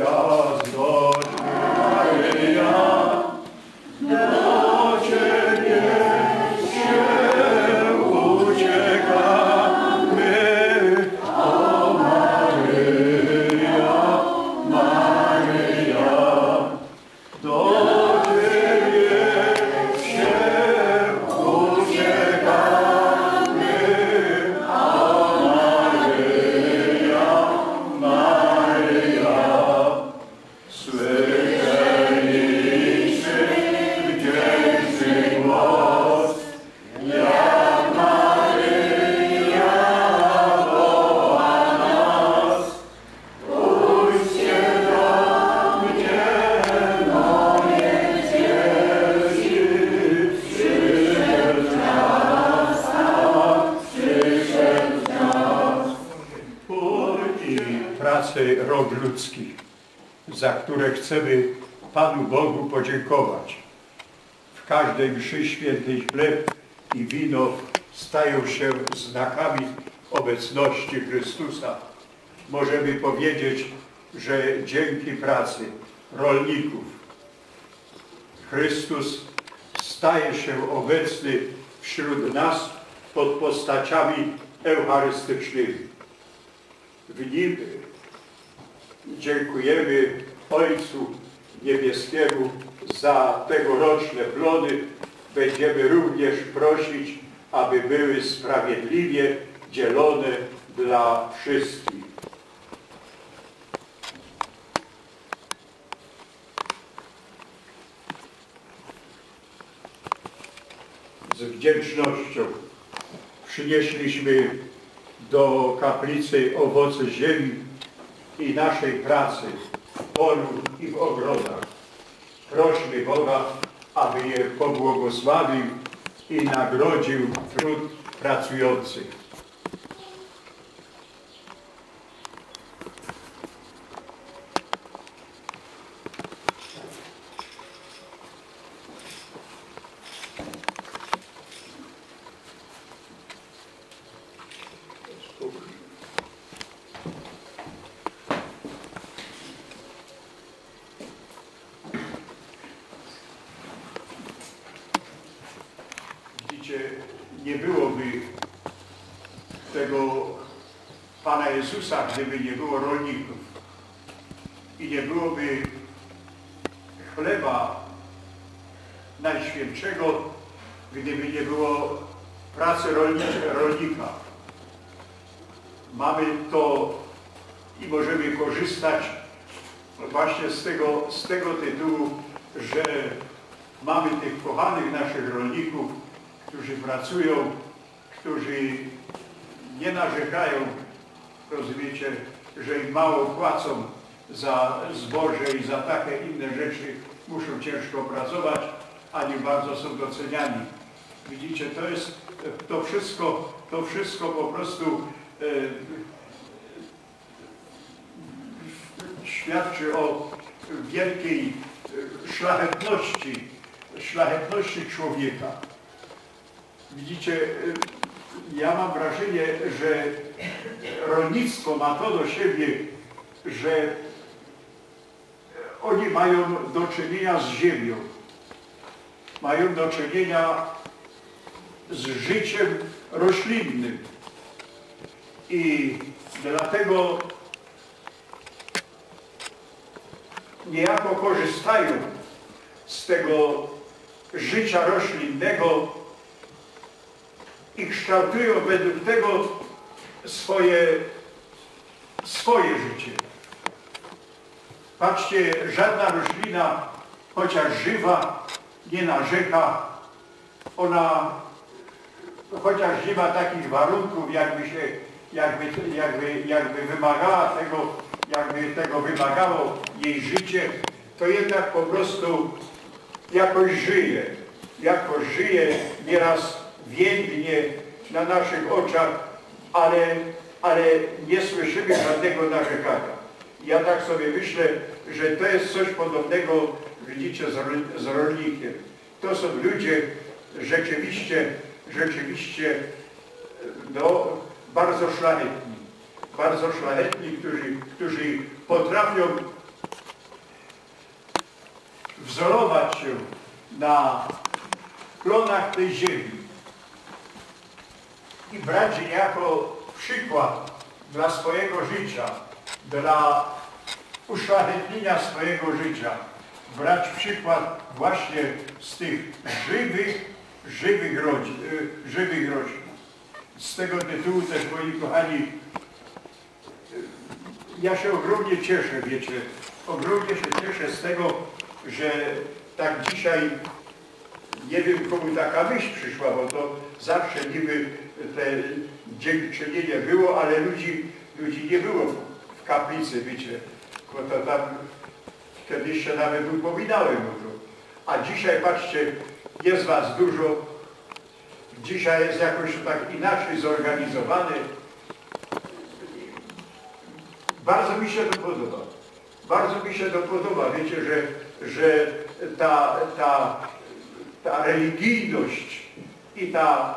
God. Pracy rok ludzki, za które chcemy Panu Bogu podziękować. W każdej mszy świętej chleb i wino stają się znakami obecności Chrystusa. Możemy powiedzieć, że dzięki pracy rolników Chrystus staje się obecny wśród nas pod postaciami eucharystycznymi. W nim dziękujemy Ojcu Niebieskiemu za tegoroczne plony. Będziemy również prosić, aby były sprawiedliwie dzielone dla wszystkich. Z wdzięcznością przynieśliśmy do kaplicy owoce ziemi i naszej pracy w polu i w ogrodach. Prośmy Boga, aby je pobłogosławił i nagrodził trud pracujących. Widzicie, nie byłoby tego Jezusa, gdyby nie było rolników. I nie byłoby chleba najświętszego, gdyby nie było pracy rolnika. Mamy to i możemy korzystać właśnie z tego, z tego tytułu, że mamy tych kochanych naszych rolników, którzy pracują, którzy nie narzekają, rozumiecie, że im mało płacą za zboże i za takie inne rzeczy, muszą ciężko pracować, a nie bardzo są doceniani. Widzicie, to jest, to wszystko, to wszystko po prostu e, świadczy o wielkiej e, szlachetności, szlachetności człowieka. Widzicie, y, ja mam wrażenie, że rolnictwo ma to do siebie, że oni mają do czynienia z ziemią. Mają do czynienia z życiem roślinnym. I dlatego niejako korzystają z tego życia roślinnego i kształtują według tego swoje, swoje życie. Patrzcie, żadna roślina, chociaż żywa, nie narzeka. Ona, chociaż nie ma takich warunków, jakby się, jakby, jakby, jakby wymagała tego, jakby tego wymagało jej życie, to jednak po prostu jakoś żyje. Jakoś żyje, nieraz więdnie na naszych oczach, ale, ale nie słyszymy żadnego narzekania. Ja tak sobie myślę, że to jest coś podobnego, widzicie, z, rol- z rolnikiem. To są ludzie rzeczywiście, rzeczywiście no, bardzo szlachetni. Bardzo szlachetni, którzy, którzy potrafią wzorować się na plonach tej ziemi i brać jako przykład dla swojego życia, dla uszlachetnienia swojego życia, brać przykład właśnie z tych żywych, żywych rodzin, y, żywych rodzin. Z tego tytułu też, moi kochani, y, ja się ogromnie cieszę, wiecie, ogromnie się cieszę z tego, że tak dzisiaj, nie wiem komu taka myśl przyszła, bo to zawsze niby te dziękczynienie było, ale ludzi, ludzi nie było w kaplicy, wiecie, bo to tam kiedyś się nawet upominałem o to. A dzisiaj, patrzcie, jest was dużo, dzisiaj jest jakoś tak inaczej zorganizowany. Bardzo mi się to podoba. Bardzo mi się to podoba. Wiecie, że, że ta, ta, ta religijność i ta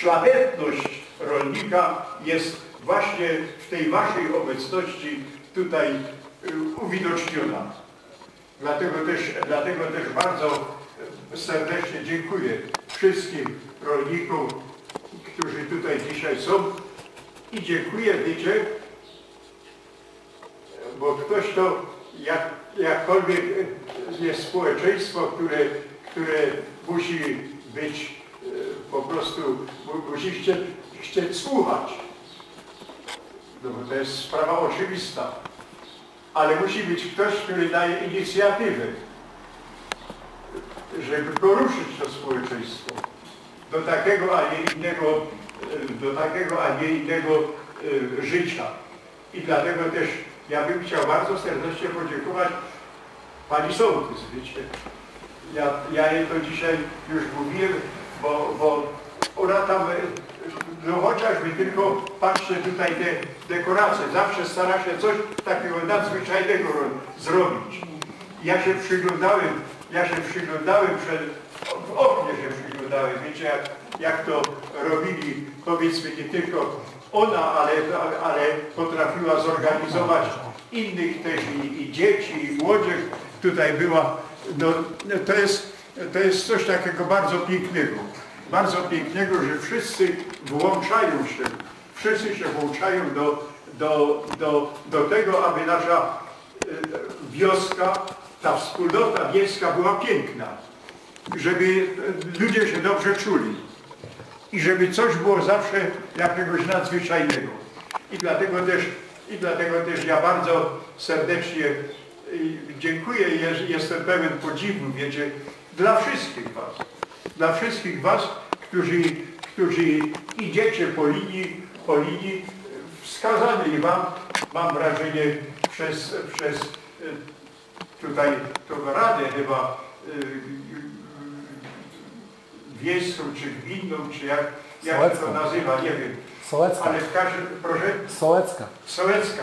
szlachetność rolnika jest właśnie w tej waszej obecności tutaj y, uwidoczniona. Dlatego też, dlatego też bardzo serdecznie dziękuję wszystkim rolnikom, którzy tutaj dzisiaj są i dziękuję, wiecie, bo ktoś to, jak, jakkolwiek jest społeczeństwo, które, które musi być po prostu, musi chcieć, słuchać. No bo to jest sprawa oczywista. Ale musi być ktoś, który daje inicjatywę, żeby poruszyć to społeczeństwo do takiego, a nie innego, do takiego, a nie innego e, życia. I dlatego też ja bym chciał bardzo serdecznie podziękować Pani Sołtys, wiecie. Ja, ja jej to dzisiaj już mówiłem, bo, bo ona tam, no chociażby tylko patrzcie tutaj te dekoracje, zawsze stara się coś takiego nadzwyczajnego zrobić. Ja się przyglądałem, ja się przyglądałem przed, w oknie się przyglądałem, wiecie, jak, jak to robili, powiedzmy nie tylko ona, ale, ale potrafiła zorganizować innych też i, i dzieci, i młodzież tutaj była. No, no, to, jest, to jest coś takiego bardzo pięknego. Bardzo pięknego, że wszyscy włączają się, wszyscy się włączają do, do, do, do tego, aby nasza e, wioska, ta wspólnota wiejska była piękna. Żeby ludzie się dobrze czuli i żeby coś było zawsze jakiegoś nadzwyczajnego. I dlatego też, i dlatego też ja bardzo serdecznie dziękuję jestem pełen podziwu, wiecie, dla wszystkich was. Dla wszystkich was, którzy, którzy idziecie po linii, po linii wskazanej wam, mam wrażenie, przez, przez y, tutaj tą radę chyba y, wiejską, czy gminną, czy jak, jak to nazywa, nie wiem. Sołecka. Ale w każdym, proszę? Sołecka. Sołecka.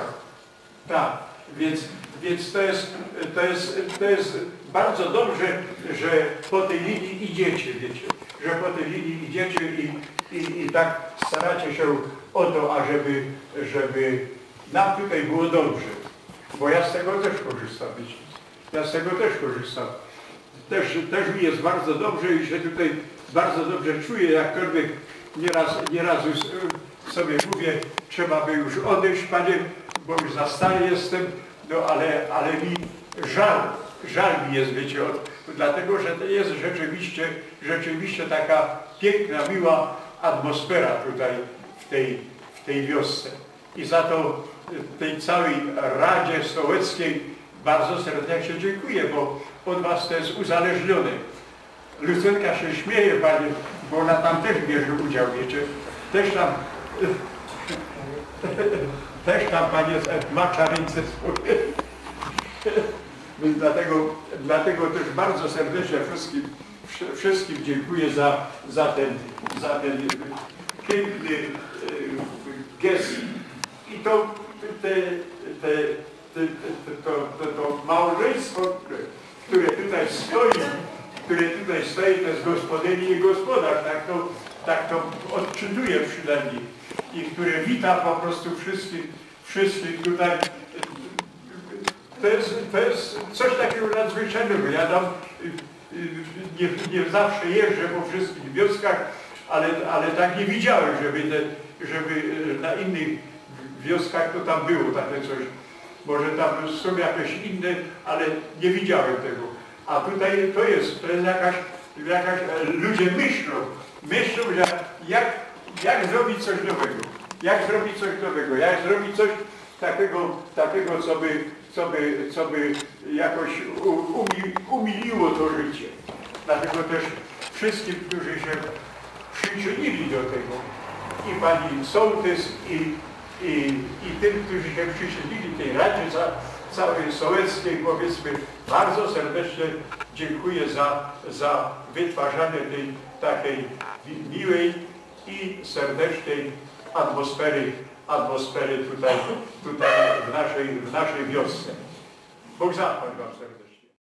Tak. Więc, więc to, jest, to, jest, to jest bardzo dobrze, że po tej linii idziecie, wiecie. Że po tej linii idziecie i, i, i tak staracie się o to, ażeby żeby nam tutaj było dobrze. Bo ja z tego też korzystam, wiecie. Ja z tego też korzystam. Też, też mi jest bardzo dobrze i się tutaj bardzo dobrze czuję, jakkolwiek nieraz, nieraz już e, sobie mówię, trzeba by już odejść, Panie, bo już za stary jestem, no ale, ale mi żal, żal mi jest, wiecie, od, dlatego, że to jest rzeczywiście, rzeczywiście taka piękna, miła atmosfera tutaj w tej, w tej wiosce. I za to tej całej Radzie Sołeckiej bardzo serdecznie dziękuję, bo od Was to jest uzależnione. Lucynka się śmieje, panie, bo ona tam też bierze udział, wiecie. Też tam, też tam panie macza ręce swoje. Więc dlatego, dlatego też bardzo serdecznie wszystkim, wszystkim dziękuję za, za, ten, za ten piękny e, gest. I to, te, te, te, to, to, to małżeństwo, które tutaj stoi, które tutaj stoi, to jest gospodyni i gospodarz, tak to, tak to odczytuje przynajmniej. I które wita po prostu wszystkich, wszystkich tutaj to jest, to jest coś takiego nadzwyczajnego. Ja tam y, y, nie, nie zawsze jeżdżę po wszystkich wioskach, ale, ale tak nie widziałem, żeby, te, żeby y, na innych wioskach to tam było takie coś. Może tam są jakieś inne, ale nie widziałem tego. A tutaj to jest, to jest jakaś, jakaś e, ludzie myślą, myślą, że jak, jak zrobić coś nowego, jak zrobić coś nowego, jak zrobić coś takiego, takiego co, by, co, by, co by jakoś u, umi, umiliło to życie. Dlatego też wszystkim, którzy się przyczynili do tego, i pani sołtys, i, i, i tym, którzy się przyczynili tej Radzie za, całej sołeckiej, powiedzmy, bardzo serdecznie dziękuję za, za wytwarzanie tej takiej mi- miłej i serdecznej atmosfery, atmosfery tutaj, tutaj w, naszej, w naszej wiosce. Bóg zapłać Wam serdecznie.